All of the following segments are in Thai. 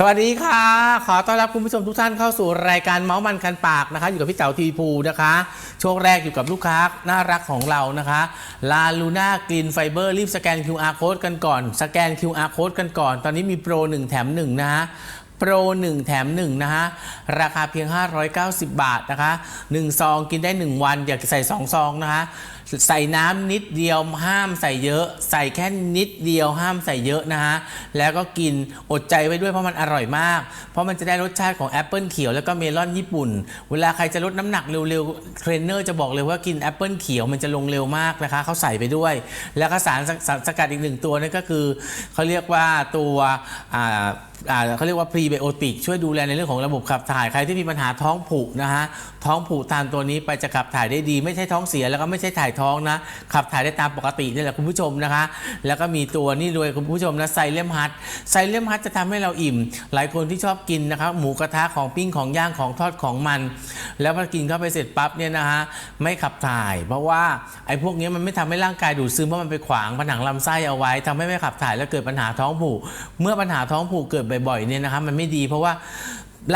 สวัสดีค่ะ ขอต้อนรับคุณผู้ชมทุกท่านเข้าสู่รายการเมาส์มันคันปากนะคะ อยู่กับพี่เต๋าทีวีภูนะคะช่วงแรกอยู่กับลูกค้าน่ารักของเรานะคะลาลูน่ากรีนไฟเบอร์รีบสแกน QR code กันก่อน สแกน QR code กันก่อน ตอนนี้มีโปร 1 แถม 1 นะฮะโปร 1 แถม 1 นะฮะ ราคาเพียง 590 บาทนะคะ1ซองกินได้ 1 วัน อยากใส่ 2 ซองนะคะ ใส่น้ำนิดเดียวห้ามใส่เยอะ ใส่แค่นิดเดียวห้ามใส่เยอะนะฮะแล้วก็กินอดใจไว้ด้วยเพราะมันอร่อยมาก เพราะมันจะได้รสชาติของแอปเปิลเขียวแล้วก็เมลอนญี่ปุ่น เวลาใครจะลดน้ำหนักเร็วๆเทรนเนอร์จะบอกเลยว่ากินแอปเปิลเขียวมันจะลงเร็วมากนะคะเขาใส่ไปด้วย แล้วก็สารสสารสกัดอีกหนึ่งตัวนั่นก็คือเขาเรียกว่าตัวเขาเรียกว่าพรีไบโอติกช่วยดูแลในเรื่องของระบบขับถ่ายใครที่มีปัญหาท้องผูกนะฮะท้องผูกทานตัวนี้ไปจะขับถ่ายได้ดี ไม่ใช่ท้องเสียแล้วก็ไม่ใช่ถ่ายท้องนะ ขับถ่ายได้ตามปกตินี่แหละคุณผู้ชมนะคะ แล้วก็มีตัวนี่ด้วยคุณผู้ชมนะไซเลมฮัทไซเลมฮัทจะทำให้เราอิ่ม หลายคนที่ชอบกินนะครับหมูกระทะของปิ้งของย่างของทอดของมัน แล้วพอกินเข้าไปเสร็จปั๊บเนี่ยนะฮะไม่ขับถ่าย เพราะว่าไอ้พวกนี้มันไม่ทำให้ร่างกายดูดซึมเพราะมันไปขวางผนังลำไส้เอาไว้ทำให้ไม่ขับถ่ายแล้วเกิดปัญหาท้องผูกเมื่อปัญหาท้องผูกเกิดบ่อยๆเนี่ยนะครับมันไม่ดีเพราะว่า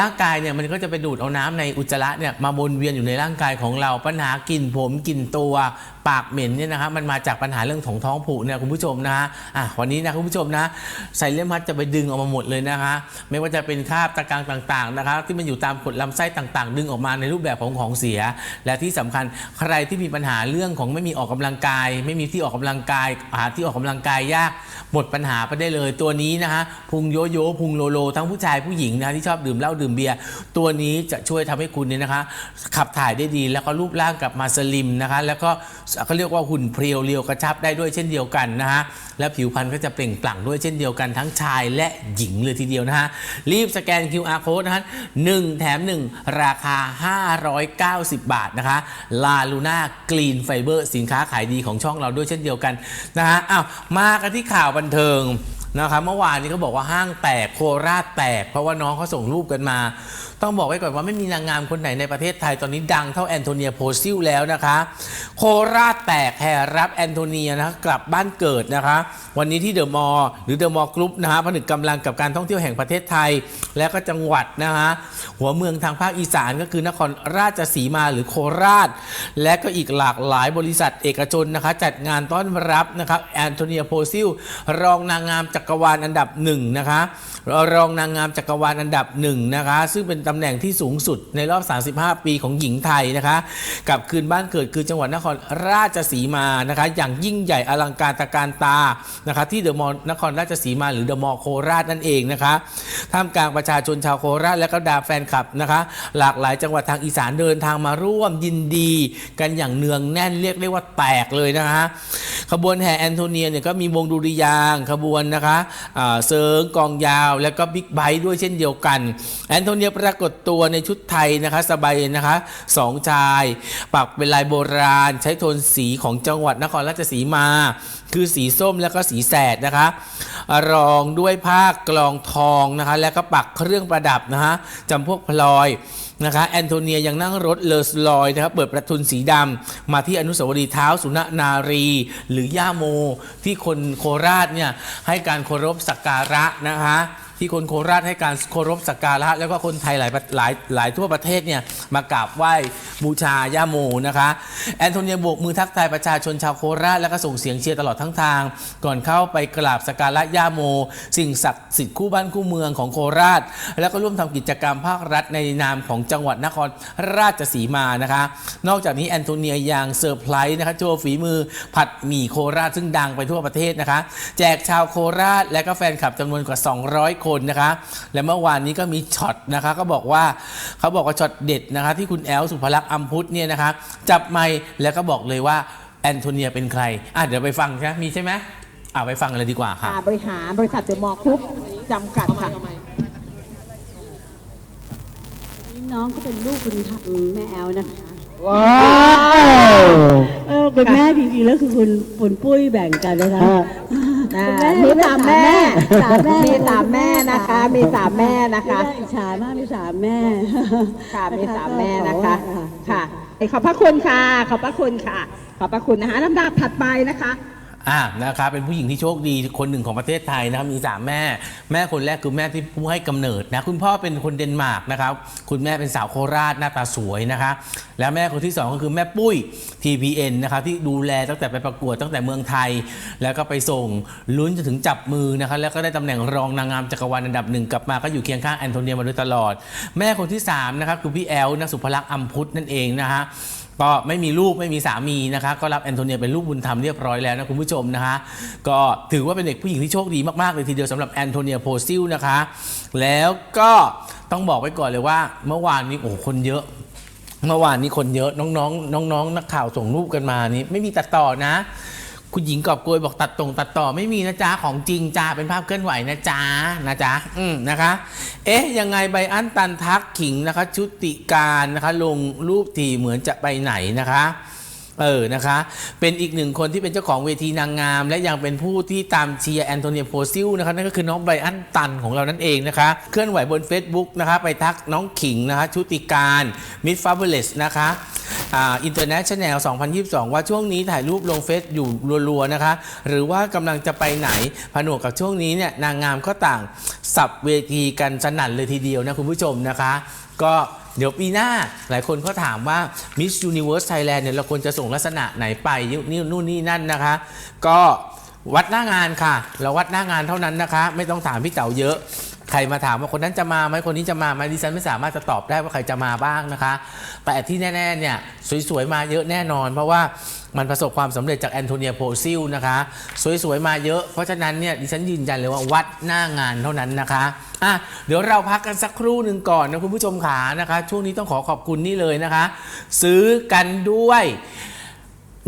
ร่างกายเนี่ยมันก็จะไปดูดเอาน้ำในอุจจาระเนี่ยมาวนเวียนอยู่ในร่างกายของเราปัญหากลิ่นผมกลิ่นตัว ปากเหม็นเนี่ยนะครับมันมาจากปัญหาเรื่องของท้องผูกเนี่ยคุณผู้ชมนะฮะอะวันนี้นะคุณผู้ชมนะไซเลมฮัทจะไปดึงออกมาหมดเลยนะคะไม่ว่าจะเป็นคราบตะกางต่างๆนะคะที่มันอยู่ตามขดลำไส้ต่างๆ ดึงออกมาในรูปแบบของของเสีย และที่สำคัญใครที่มีปัญหาเรื่องของไม่มีออกกำลังกาย ไม่มีที่ออกกำลังกายหาที่ออกกำลังกายยากหมดปัญหาไปได้เลยตัวนี้นะฮะพุงโยโย่พุงโลโล ทั้งผู้ชายผู้หญิงนะะที่ชอบดื่มเหล้าดื่มเบียร์ตัวนี้จะช่วยทำให้คุณเนี่ยนะคะ ขับถ่ายได้ดีแล้วก็รูปร่างกลับมาสลิมนะคะ แล้วก็เขาเรียกว่าหุ่นเพรียวเรียวกระชับได้ด้วยเช่นเดียวกันนะฮะและผิวพรรณก็จะเปล่งปลั่งด้วยเช่นเดียวกันทั้งชายและหญิงเลยทีเดียวนะฮะรีบสแกน QR code นะฮะหนึ่งแถม 1 ราคา 590 บาทนะคะลาลูน่ากรีนไฟเบอร์สินค้าขายดีของช่องเราด้วยเช่นเดียวกันนะฮะอ้าวมากันที่ข่าวบันเทิง นะครับเมื่อวานนี้เขาบอกว่าห้างแตกโคราชแตก เพราะว่าน้องเขาส่งรูปกันมา ต้องบอกไว้ก่อนว่าไม่มีนางงามคนไหนในประเทศไทยตอนนี้ดังเท่าแอนโทเนียโพซิลแล้วนะคะ โคราชแตกแห่รับแอนโทเนียนะกลับบ้านเกิดนะคะ วันนี้ที่เดอะมอลล์หรือเดอะมอลล์กรุ๊ปนะฮะผนึกกำลังกับการท่องเที่ยวแห่งประเทศไทย และก็จังหวัดนะคะหัวเมืองทางภาคอีสานก็คือนครราชสีมาหรือโคราช และก็อีกหลากหลายบริษัทเอกชนนะคะ จัดงานต้อนรับนะครับแอนโทเนียโพซิลรองนางงามจักกรวาลอันดับหนึ่งนะคะรองนางงามจักรวาลอันดับหนึ่งนะคะ ซึ่งเป็นตำแหน่งที่สูงสุดในรอบ 35 ปีของหญิงไทยนะคะกลับคืนบ้านเกิดคือจังหวัดนครราชสีมานะคะ อย่างยิ่งใหญ่อลังการตะการตานะคะที่เดอะมอลล์นครราชสีมา หรือเดอะมอลล์โคราชนั่นเองนะคะท่ามกลางประชาชนชาวโคราชและก็ดาแฟนคลับนะคะ หลากหลายจังหวัดทางอีสานเดินทางมาร่วมยินดี กันอย่างเนืองแน่นเรียกได้ว่าแตกเลยนะคะขบวนแห่แอนโทเนียเนี่ยก็มีวงดุริยางขบวนนะคะอ่าเซิงกองยาวแล้วก็บิ๊กไบค์ด้วยเช่นเดียวกัน แอนโทเนียปรากฏตัวในชุดไทยนะคะสบายนะคะสองชาย ปักเป็นลายโบราณ ใช้โทนสีของจังหวัดนครราชสีมา คือสีส้มแล้วก็สีแสดนะคะ รองด้วยผ้ากลองทองนะคะ แล้วก็ปักเครื่องประดับนะคะจำพวกพลอย นะคะแอนโทเนียยังนั่งรถเลอสลอยนะครับเปิดประทุนสีดำมาที่อนุสาวรีย์เท้าสุนนารี หรือย่าโม ที่คนโคราชเนี่ยให้การเคารพสักการะนะคะ ที่คนโคราชให้การเคารพสักการะแล้วก็คนไทยหลายหลายหลายทั่วประเทศเนี่ยมากราบไหว้บูชาย่าโมนะคะแอนโทเนียโบกมือทักทายประชาชนชาวโคราชแล้วก็ส่งเสียงเชียร์ตลอดทั้งทาง ก่อนเข้าไปกราบสักการะย่าโม สิ่งศักดิ์สิทธิ์คู่บ้านคู่เมืองของโคราช แล้วก็ร่วมทำกิจกรรมภาครัฐในนามของจังหวัดนครราชสีมานะคะ นอกจากนี้แอนโทเนียยังเซอร์ไพรส์นะคะโชว์ฝีมือผัดหมี่โคราชซึ่งดังไปทั่วประเทศนะคะ แจกชาวโคราชและก็แฟนคลับจำนวนกว่า 200 คนนะคะ และเมื่อวานนี้ก็มีช็อตนะคะก็บอกว่าเขาบอกว่าช็อตเด็ดนะคะ ที่คุณแอลสุภลักษณ์อัมพุทธเนี่ยนะคะ จับไมค์แล้วก็บอกเลยว่าแอนโทเนียเป็นใครอะเดี๋ยวไปฟังใช่ไหมมีใช่ไหมอะไปฟังกันเลยดีกว่าค่ะอ่าบริหารบริษัทเดอะมอลล์กรุ๊ปจำกัดค่ะ น้องก็เป็นลูกคุณแม่แอลนะคะ ว้าว เออคุณแม่จริงๆแล้วคือคุณปุนปุ้ยแบ่งกันนะคะ อ่าคุณแมีสามแม่สามแม่ มีสามแม่นะคะ มีสามแม่นะคะอิจฉามากมีสามแม่ ค่ะมีสามแม่นะคะก็ค่ะ ขอบพระคุณค่ะ ขอบพระคุณค่ะ ขอบพระคุณนะคะลำดับถัดไปนะคะ อ่านะคะเป็นผู้หญิงที่โชคดีคนหนึ่งของประเทศไทยนะครับมีสามแม่ แม่คนแรกคือแม่ที่ผู้ให้กำเนิดนะคุณพ่อเป็นคนเดนมาร์กนะครับคุณแม่เป็นสาวโคราชหน้าตาสวยนะคะ แล้วแม่คนที่สองก็คือแม่ปุ้ย TPN นะครับที่ดูแลตั้งแต่ไปประกวดตั้งแต่เมืองไทย แล้วก็ไปส่งลุ้นจนถึงจับมือนะคะแล้วก็ได้ตำแหน่งรองนางงามจักรวาลอันดับหนึ่งกลับมาก็อยู่เคียงข้างแอนโทเนียมาโดยตลอด แม่คนที่สามนะครับคือพี่แอลนะสุภลักษณ์อัมพุทธนั่นเองนะฮะ ก็ไม่มีลูกไม่มีสามีนะคะก็รับแอนโทเนียเป็นลูกบุญธรรมเรียบร้อยแล้วนะคุณผู้ชมนะคะ ก็ถือว่าเป็นเด็กผู้หญิงที่โชคดีมากๆเลยทีเดียวสำหรับแอนโทเนียโพซิลนะคะ แล้วก็ต้องบอกไว้ก่อนเลยว่า เมื่อวานนี้โอ้คนเยอะเมื่อวานนี้คนเยอะน้องๆน้องๆนักข่าวส่งรูปกันมานี่ไม่มีตัดต่อนะ คุณหญิงกอบโกยบอกตัดตรงตัดต่อไม่มีนะจ๊ะ ของจริงจ้าเป็นภาพเคลื่อนไหวนะจ๊ะนะจ๊ะอืมนะคะ เอ๊ะ ยังไงไบอันตันทักขิงนะคะ ชุติการนะคะ ลงรูปทีเหมือนจะไปไหนนะคะเออ นะคะ เป็นอีกหนึ่งคนที่เป็นเจ้าของเวทีนางงาม และยังเป็นผู้ที่ตามเชียร์แอนโทเนียโพซิลนะคะ นั่นก็คือน้องไบอันตันของเรานั่นเองนะคะ เคลื่อนไหวบน Facebook นะคะ ไปทักน้องขิงนะคะ ชุติการ มิดฟาเบเลสนะคะ อ่าอินเตอร์เนชั่นแนล2022 ว่าช่วงนี้ถ่ายรูปลงเฟซอยู่รัวๆนะคะ หรือว่ากำลังจะไปไหนผนวกกับช่วงนี้เนี่ยนางงามก็ต่างสับเวทีกันสนั่นเลยทีเดียวนะคุณผู้ชมนะคะ ก็เดี๋ยวปีหน้าหลายคนก็ถามว่า Miss Universe Thailand เนี่ยเราควรจะส่งลักษณะไหนไปนี่นู่นนี่นั่นนะคะ ก็วัดหน้างานค่ะ เราวัดหน้างานเท่านั้นนะคะ ไม่ต้องถามพี่เต๋าเยอะ ใครมาถามว่าคนนั้นจะมาไหมคนนี้จะมาไหมดิฉันไม่สามารถจะตอบได้ว่าใครจะมาบ้างนะคะ แต่ที่แน่ๆเนี่ยสวยๆมาเยอะแน่นอน เพราะว่ามันประสบความสำเร็จจากแอนโทเนียโพซิลนะคะสวยๆมาเยอะ เพราะฉะนั้นเนี่ยดิฉันยืนยันเลยว่าวัดหน้างานเท่านั้นนะคะอะเดี๋ยวเราพักกันสักครู่หนึ่งก่อนนะคุณผู้ชมขานะคะ ช่วงนี้ต้องขอขอบคุณนี่เลยนะคะ ซื้อกันด้วย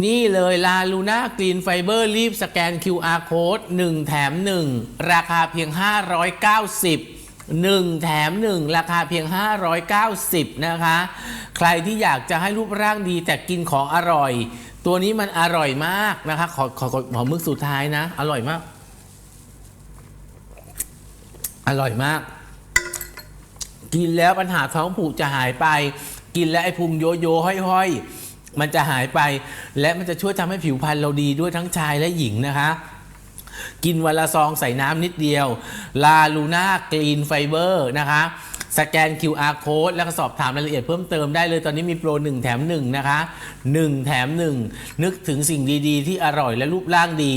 นี่เลยลาลูน่ากรีนไฟเบอร์รีบสแกน QR Code 1 แถม 1 ราคาเพียง 590 1 แถม 1 ราคาเพียง 590 นะคะ ใครที่อยากจะให้รูปร่างดีแต่กินของอร่อย ตัวนี้มันอร่อยมากนะคะ ขอขอขอขอมึกสุดท้ายนะ อร่อยมาก อร่อยมาก กินแล้วปัญหาท้องผูกจะหายไป กินแล้วไอ้พุงโยโย่ห้อยๆ มันจะหายไปและมันจะช่วยทำให้ผิวพรรณเราดีด้วยทั้งชายและหญิงนะคะ กินวันละซองใส่น้ำนิดเดียว ลาลูน่ากรีนไฟเบอร์นะคะ สแกน QR code แล้วก็สอบถามรายละเอียดเพิ่มเติมได้เลยตอนนี้มีโปร 1 แถม 1 นะคะ 1 แถม 1 นึกถึงสิ่งดีๆ ที่อร่อยและรูปร่างดี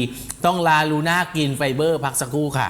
ต้องลาลูน่ากรีนไฟเบอร์พักสักครู่ค่ะ